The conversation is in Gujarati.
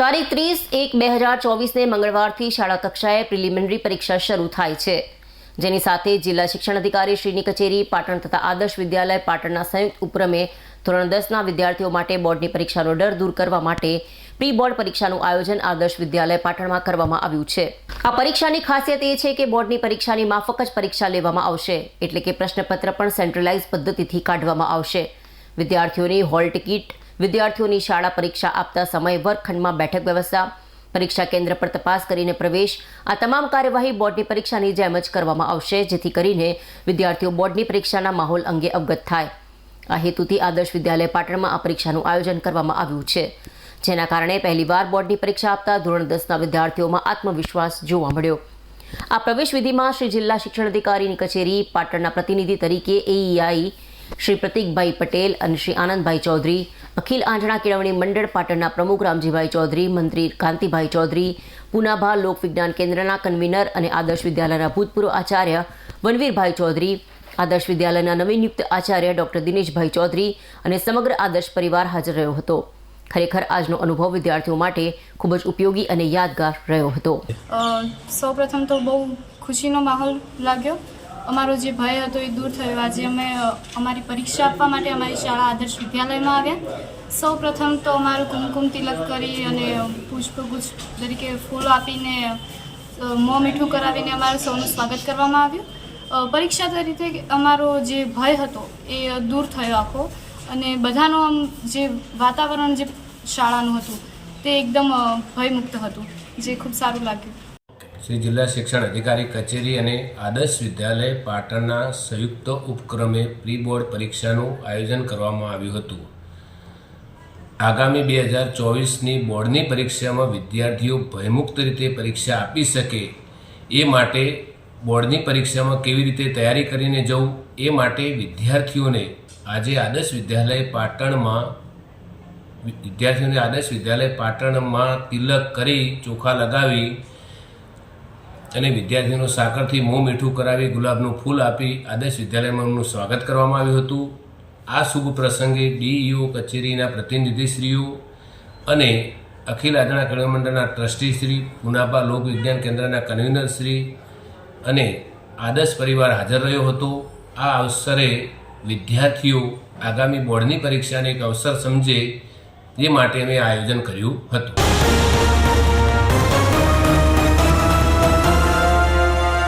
તારીખ ત્રીસ એક બે હજાર ચોવીસને મંગળવારથી શાળા કક્ષાએ પ્રિલિમિનરી પરીક્ષા શરૂ થાય છે. જેની સાથે જિલ્લા શિક્ષણ અધિકારી શ્રીની કચેરી, પાટણ તથા આદર્શ વિદ્યાલય, પાટણના સંયુક્ત ઉપક્રમે ધોરણ દસના વિદ્યાર્થીઓ માટે બોર્ડની પરીક્ષાનો ડર દૂર કરવા માટે પ્રી બોર્ડ પરીક્ષાનું આયોજન આદર્શ વિદ્યાલય પાટણમાં કરવામાં આવ્યું છે. આ પરીક્ષાની ખાસિયત એ છે કે બોર્ડની પરીક્ષાની માફક જ પરીક્ષા લેવામાં આવશે, એટલે કે પ્રશ્નપત્ર પણ સેન્ટ્રલાઇઝ પદ્ધતિથી કાઢવામાં આવશે. વિદ્યાર્થીઓની હોલ ટિકિટ વિદ્યાર્થીઓની શાળા પરીક્ષા આપતા સમય વર્ગખંડમાં બેઠક વ્યવસ્થા, પરીક્ષા કેન્દ્ર પર તપાસ કરીને પ્રવેશ, આ તમામ કાર્યવાહી બોર્ડની પરીક્ષાની જેમ જ કરવામાં આવશે, જેથી કરીને વિદ્યાર્થીઓ બોર્ડની પરીક્ષાના માહોલ અંગે અવગત થાય. આ હેતુથી આદર્શ વિદ્યાલય પાટણમાં આ પરીક્ષાનું આયોજન કરવામાં આવ્યું છે. જેના કારણે પહેલીવાર બોર્ડની પરીક્ષા આપતા ધોરણ દસના વિદ્યાર્થીઓમાં આત્મવિશ્વાસ જોવા મળ્યો. આ પ્રવેશ વિધિમાં શ્રી જિલ્લા શિક્ષણ અધિકારીની કચેરી, પાટણના પ્રતિનિધિ તરીકે એઈઆઈ શ્રી પ્રતિકભાઈ પટેલ અને શ્રી આનંદભાઈ ચૌધરી અખિલ આંજણા કેળવણી મંડળ પાટણના પ્રમુખ રામજીભાઈ ચૌધરી, મંત્રી કાંતિભાઈ ચૌધરી, પુનાભા લોક વિજ્ઞાન કેન્દ્રના કન્વીનર અને આદર્શ વિદ્યાલયના ભૂતપૂર્વ આચાર્ય વનવીરભાઈ ચૌધરી, આદર્શ વિદ્યાલયના નવનિયુક્ત આચાર્ય ડોક્ટર દિનેશભાઈ ચૌધરી અને સમગ્ર આદર્શ પરિવાર હાજર રહ્યો હતો. ખરેખર આજનો અનુભવ વિદ્યાર્થીઓ માટે ખૂબ જ ઉપયોગી અને યાદગાર રહ્યો હતો. સૌપ્રથમ તો બહુ ખુશીનો માહોલ લાગ્યો. અમારો જે ભય હતો એ દૂર થયો. આજે અમે અમારી પરીક્ષા આપવા માટે અમારી શાળા આદર્શ વિદ્યાલયમાં આવ્યા. સૌ પ્રથમ તો અમારું કુમકુમ તિલક કરી અને પુષ્પગુચ્છ તરીકે ફૂલ આપીને મોં મીઠું કરાવીને અમારું સૌનું સ્વાગત કરવામાં આવ્યું. પરીક્ષા તરીકે અમારો જે ભય હતો એ દૂર થયો આખો. અને બધાનું આમ જે વાતાવરણ જે શાળાનું હતું, તે એકદમ ભયમુક્ત હતું, જે ખૂબ સારું લાગ્યું. શ્રી જિલ્લા શિક્ષણ અધિકારી કચેરી અને આદર્શ વિદ્યાલય પાટણના સંયુક્ત ઉપક્રમે પ્રી બોર્ડ પરીક્ષાનું આયોજન કરવામાં આવ્યું હતું. આગામી બે હજાર ચોવીસની બોર્ડની પરીક્ષામાં વિદ્યાર્થીઓ ભયમુક્ત રીતે પરીક્ષા આપી શકે એ માટે બોર્ડની પરીક્ષામાં કેવી રીતે તૈયારી કરીને જવું એ માટે વિદ્યાર્થીઓને આજે આદર્શ વિદ્યાલય પાટણમાં વિદ્યાર્થીઓને આદર્શ વિદ્યાલય પાટણમાં તિલક કરી ચોખા લગાવી અને વિદ્યાર્થીઓનું સાકરથી મોં મીઠું કરાવી ગુલાબનું ફૂલ આપી આદર્શ વિદ્યાલયમાં સ્વાગત કરવામાં આવ્યું હતું. આ શુભ પ્રસંગે ડીઈઓ કચેરીના પ્રતિનિધિશ્રીઓ અને અખિલ આદરણા કલ્યાણ મંડળના ટ્રસ્ટીશ્રી પુનાપા લોક વિજ્ઞાન કેન્દ્રના કન્વીનરશ્રી અને આદર્શ પરિવાર હાજર રહ્યો હતો. આ અવસરે વિદ્યાર્થીઓ આગામી બોર્ડની પરીક્ષાને એક અવસર સમજે, એ માટે અમે આયોજન કર્યું હતું.